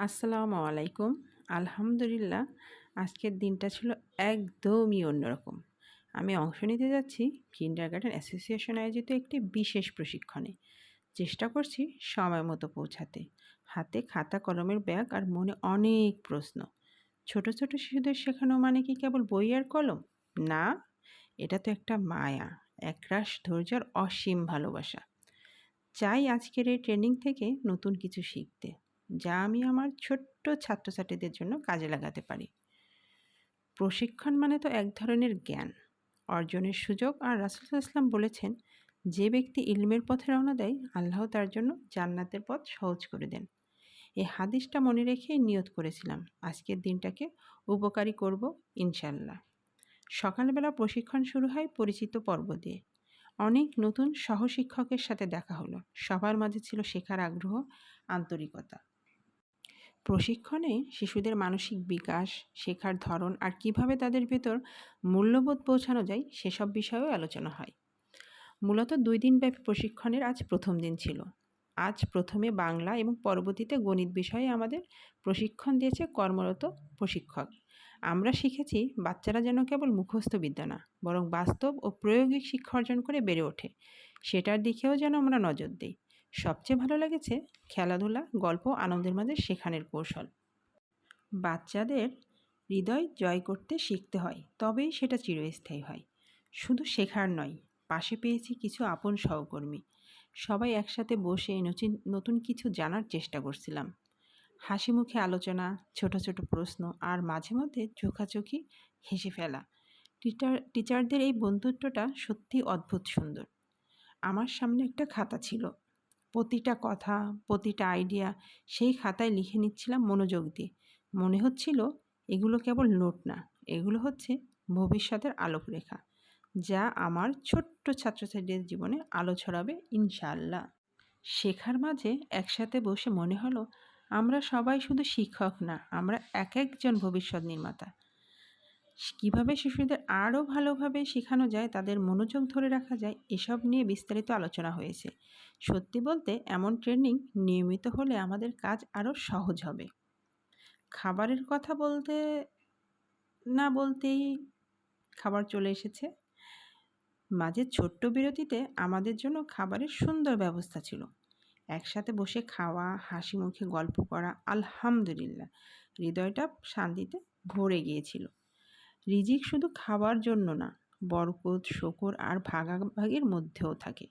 আসসালামু আলাইকুম। আলহামদুলিল্লাহ, আজকের দিনটা ছিল একদমই অন্যরকম। আমি অংশ নিতে যাচ্ছি কিন্ডার গার্ডেন অ্যাসোসিয়েশন আয়োজিত একটি বিশেষ প্রশিক্ষণে। চেষ্টা করছি সময় মতো পৌঁছাতে। হাতে খাতা, কলমের ব্যাগ আর মনে অনেক প্রশ্ন। ছোট ছোট শিশুদের শেখানো মানে কি কেবল বই আর কলম? না, এটা তো একটা মায়া, একরাশ ধৈর্যর অসীম ভালোবাসা। চাই আজকের এই ট্রেনিং থেকে নতুন কিছু শিখতে। যা আমি আমার ছোট্ট ছাত্রছাত্রীদের জন্য কাজে লাগাতে পারি। প্রশিক্ষণ মানে তো এক ধরনের জ্ঞান। অর্জনের সুযোগ আর রাসুল ইসলাম বলেছেন, যে ব্যক্তি ইলমের পথে রওনা দেয়, আল্লাহ তার জন্য জান্নাতের পথ সহজ করে দেন। এই হাদিসটা মনে রেখেই নিয়ত করেছিলাম, আজকের দিনটাকে উপকারী করব ইনশাল্লাহ সকালবেলা প্রশিক্ষণ শুরু হয় পরিচিত পর্ব দিয়ে। অনেক নতুন সহশিক্ষকের সাথে দেখা হলো। সবার মাঝে ছিল শেখার আগ্রহ, আন্তরিকতা। প্রশিক্ষণে শিশুদের মানসিক বিকাশ, শেখার ধরন আর কীভাবে তাদের ভেতর মূল্যবোধ পৌঁছানো যায় সেসব বিষয়েও আলোচনা হয়। মূলত দুই দিনব্যাপী প্রশিক্ষণের আজ প্রথম দিন ছিল। আজ প্রথমে বাংলা এবং পরবর্তীতে গণিত বিষয়ে আমাদের প্রশিক্ষণ দিয়েছে কর্মরত প্রশিক্ষক। আমরা শিখেছি বাচ্চারা যেন কেবল মুখস্থ বিদ্যা না, বরং বাস্তব ও প্রয়োগিক শিক্ষা অর্জন করে বেড়ে ওঠে। সেটার দিকেও যেন আমরা নজর দিই। সবচেয়ে ভালো লেগেছে খেলাধুলা, গল্প, আনন্দের মাঝে শেখানোর কৌশল। বাচ্চাদের হৃদয় জয় করতে শিখতে হয়, তবেই সেটা চিরস্থায়ী হয়। শুধু শেখার নয়, পাশে পেয়েছি কিছু আপন সহকর্মী। সবাই একসাথে বসে নতুন নতুন কিছু জানার চেষ্টা করছিলাম। হাসি মুখে আলোচনা, ছোট ছোট প্রশ্ন আর মাঝে মধ্যে চোখাচোখি হেসে ফেলা। টিচার, টিচারদের এই বন্ধুত্বটা সত্যি অদ্ভুত সুন্দর। আমার সামনে একটা খাতা ছিল। প্রতিটা কথা, প্রতিটা আইডিয়া সেই খাতায় লিখে নিচ্ছিলাম মনোযোগ দিয়ে। মনে হচ্ছিল এগুলো কেবল নোট না, এগুলো হচ্ছে ভবিষ্যতের আলোকরেখা, যা আমার ছোট্ট ছাত্রছাত্রীদের জীবনে আলো ছড়াবে ইনশাল্লাহ শেখার মাঝে একসাথে বসে মনে হলো, আমরা সবাই শুধু শিক্ষক না, আমরা এক একজন ভবিষ্যৎ নির্মাতা। কীভাবে শিশুদের আরও ভালোভাবে শেখানো যায়, তাদের মনোযোগ ধরে রাখা যায়, এসব নিয়ে বিস্তারিত আলোচনা হয়েছে। সত্যি বলতে এমন ট্রেনিং নিয়মিত হলে আমাদের কাজ আরও সহজ হবে। খাবারের কথা বলতে, না বলতেই খাবার চলে এসেছে। মাঝে ছোট্ট বিরতিতে আমাদের জন্য খাবারের সুন্দর ব্যবস্থা ছিল। একসাথে বসে খাওয়া হাসি মুখে গল্প করা, আলহামদুলিল্লাহ, হৃদয়টা শান্তিতে ভরে গিয়েছিল। রিজিক শুধু খাবার জন্য না, বরকত, শকর আর ভাগাভাগির মধ্যেও থাকে।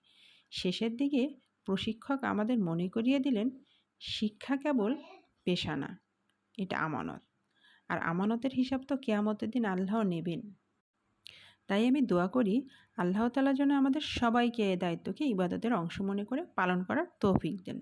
শেষের দিকে প্রশিক্ষক আমাদের মনে করিয়ে দিলেন, শিক্ষা কেবল পেশা না, এটা আমানত। আর আমানতের হিসাব তো কেয়ামতের দিন আল্লাহ নেবেন। তাই আমি দোয়া করি, আল্লাহ তালা যেন আমাদের সবাইকে এ দায়িত্বকে ইবাদতের অংশ মনে করে পালন করার তৌফিক দেন।